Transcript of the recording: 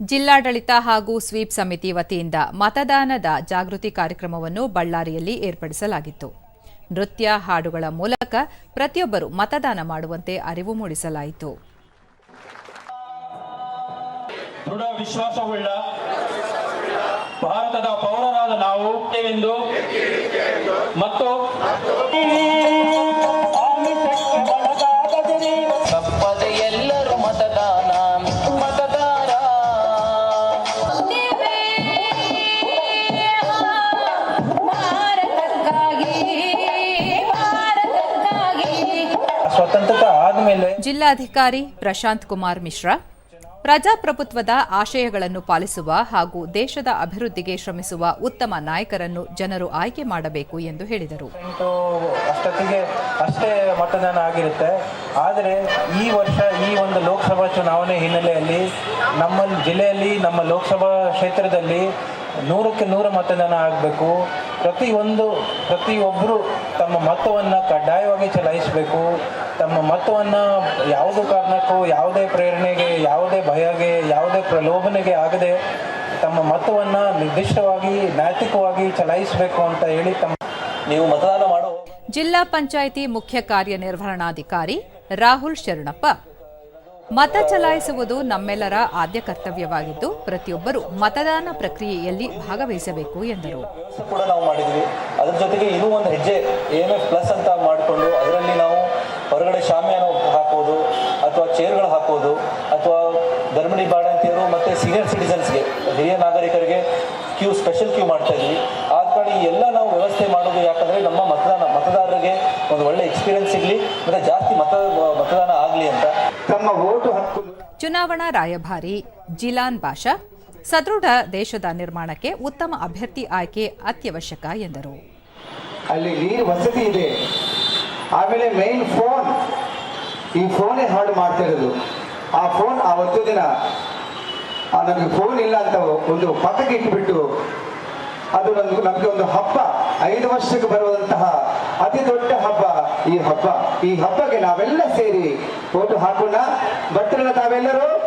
ಜಿಲ್ಲಾಡಳಿತ ಹಾಗೂ ಸ್ವೀಪ್ ಸಮಿತಿ ವತಿಯಿಂದ ಮತದಾನದ ಜಾಗೃತಿ ಕಾರ್ಯಕ್ರಮವನ್ನು ಬಳ್ಳಾರಿಯಲ್ಲಿ ಏರ್ಪಡಿಸಲಾಗಿತ್ತು. ನೃತ್ಯ ಹಾಡುಗಳ ಮೂಲಕ ಪ್ರತಿಯೊಬ್ಬರು ಮತದಾನ ಮಾಡುವಂತೆ ಅರಿವು ಮೂಡಿಸಲಾಯಿತು. ಭಾರತದ ಪೌರರಾದ ನಾವು ಮತ್ತು ಸ್ವತಂತ್ರತೆ ಆದಮೇಲೆ ಜಿಲ್ಲಾಧಿಕಾರಿ ಪ್ರಶಾಂತ್ ಕುಮಾರ್ ಮಿಶ್ರಾ ಪ್ರಜಾಪ್ರಭುತ್ವದ ಆಶಯಗಳನ್ನು ಪಾಲಿಸುವ ಹಾಗೂ ದೇಶದ ಅಭಿವೃದ್ಧಿಗೆ ಶ್ರಮಿಸುವ ಉತ್ತಮ ನಾಯಕರನ್ನು ಜನರು ಆಯ್ಕೆ ಮಾಡಬೇಕು ಎಂದು ಹೇಳಿದರು. ಅಷ್ಟೊತ್ತಿಗೆ ಅಷ್ಟೇ ಮತದಾನ ಆಗಿರುತ್ತೆ. ಆದರೆ ಈ ವರ್ಷ ಈ ಒಂದು ಲೋಕಸಭಾ ಚುನಾವಣೆ ಹಿನ್ನೆಲೆಯಲ್ಲಿ ನಮ್ಮ ಜಿಲ್ಲೆಯಲ್ಲಿ ನಮ್ಮ ಲೋಕಸಭಾ ಕ್ಷೇತ್ರದಲ್ಲಿ ನೂರಕ್ಕೆ ನೂರು ಮತದಾನ ಆಗಬೇಕು. ಪ್ರತಿಯೊಂದು ಪ್ರತಿಯೊಬ್ಬರು ತಮ್ಮ ಮತವನ್ನು ಕಡ್ಡಾಯವಾಗಿ ಚಲಾಯಿಸಬೇಕು. ತಮ್ಮ ಮತವನ್ನು ಯಾವುದೇ ಕಾರಣಕ್ಕೂ, ಯಾವುದೇ ಪ್ರೇರಣೆಗೆ, ಯಾವುದೇ ಭಯಗೆ, ಯಾವುದೇ ಪ್ರಲೋಭನೆಗೆ ಆಗದೆ ತಮ್ಮ ಮತವನ್ನು ನಿರ್ದಿಷ್ಟವಾಗಿ, ನೈತಿಕವಾಗಿ ಚಲಾಯಿಸಬೇಕು ಅಂತ ಹೇಳಿ ತಮ್ಮ ನೀವು ಮತದಾನ ಮಾಡೋ ಜಿಲ್ಲಾ ಪಂಚಾಯಿತಿ ಮುಖ್ಯ ಕಾರ್ಯನಿರ್ವಹಣಾಧಿಕಾರಿ ರಾಹುಲ್ ಶರಣಪ್ಪ. ಮತ ಚಲಾಯಿಸುವುದು ನಮ್ಮೆಲ್ಲರ ಆದ್ಯ ಕರ್ತವ್ಯವಾಗಿದ್ದು, ಪ್ರತಿಯೊಬ್ಬರು ಮತದಾನ ಪ್ರಕ್ರಿಯೆಯಲ್ಲಿ ಭಾಗವಹಿಸಬೇಕು ಎಂದರು. ಕೂಡ ನಾವು ಮಾಡಿದ್ವಿ. ಅದರ ಜೊತೆಗೆ ಇದು ಒಂದು ಹೆಜ್ಜೆ ಎಂ ಪ್ಲಸ್ ಅಂತ ಮಾಡಿಕೊಂಡು ಅದರಲ್ಲಿ ನಾವು ಹೊರಗಡೆ ಶಾಮಿಯಾನ ಹಾಕೋದು, ಅಥವಾ ಚೇರ್ಗಳು ಹಾಕೋದು, ಅಥವಾ ಗರ್ಭಿಣಿ ಬಾಣಂತಿಯರು ಮತ್ತು ಸೀನಿಯರ್ ಸಿಟಿಸನ್ಸ್ಗೆ ಹಿರಿಯ ನಾಗರಿಕರಿಗೆ ಕ್ಯೂ ಸ್ಪೆಷಲ್ ಕ್ಯೂ ಮಾಡ್ತಾ ಇದ್ವಿ. ಆದ ಕಾರಣ ಎಲ್ಲ ನಾವು ವ್ಯವಸ್ಥೆ ಮಾಡೋದು ಯಾಕಂದರೆ ನಮ್ಮ ಮತದಾನ, ಮತದಾರರಿಗೆ ಒಂದು ಒಳ್ಳೆ ಎಕ್ಸ್ಪೀರಿಯನ್ಸ್ ಸಿಗಲಿ, ಮತ್ತು ಜಾಸ್ತಿ ಮತ, ಮತದಾನ ಆಗಲಿ ಅಂತ ತಮ್ಮ ಓಟು ಹಕ್ಕು ಚುನಾವಣಾ ರಾಯಭಾರಿ ಜಿಲಾನ್ ಬಾಷಾ ಸದೃಢ ದೇಶದ ನಿರ್ಮಾಣಕ್ಕೆ ಉತ್ತಮ ಅಭ್ಯರ್ಥಿ ಆಯ್ಕೆ ಅತ್ಯವಶ್ಯಕ ಎಂದರು. ಅಲ್ಲಿ ನೀರು ವಸತಿ ಇದೆ. ಆಮೇಲೆ ಮೇನ್ ಫೋನ್ ಈ ಫೋನೇ ಹಾಳು ಮಾಡ್ತಾ ಇರೋದು. ಆ ಫೋನ್ ಆವತ್ತು ದಿನ ನಮಗೆ ಫೋನ್ ಇಲ್ಲ ಅಂತ ಒಂದು ಪಕ್ಕಕ್ಕೆ ಇಟ್ಬಿಟ್ಟು ಅದು ನಮ್ಗೆ ನಮಗೆ ಒಂದು ಹಬ್ಬ ಐದು ವರ್ಷಕ್ಕೆ ಬರುವಂತಹ ಅತಿ ದೊಡ್ಡ ಹಬ್ಬ ಈ ಹಬ್ಬ. ಈ ಹಬ್ಬಕ್ಕೆ ನಾವೆಲ್ಲ ಸೇರಿ ಓಟು ಹಾಕೋಣ. ಬರ್ತಿರಲ್ಲ ತಾವೆಲ್ಲರೂ?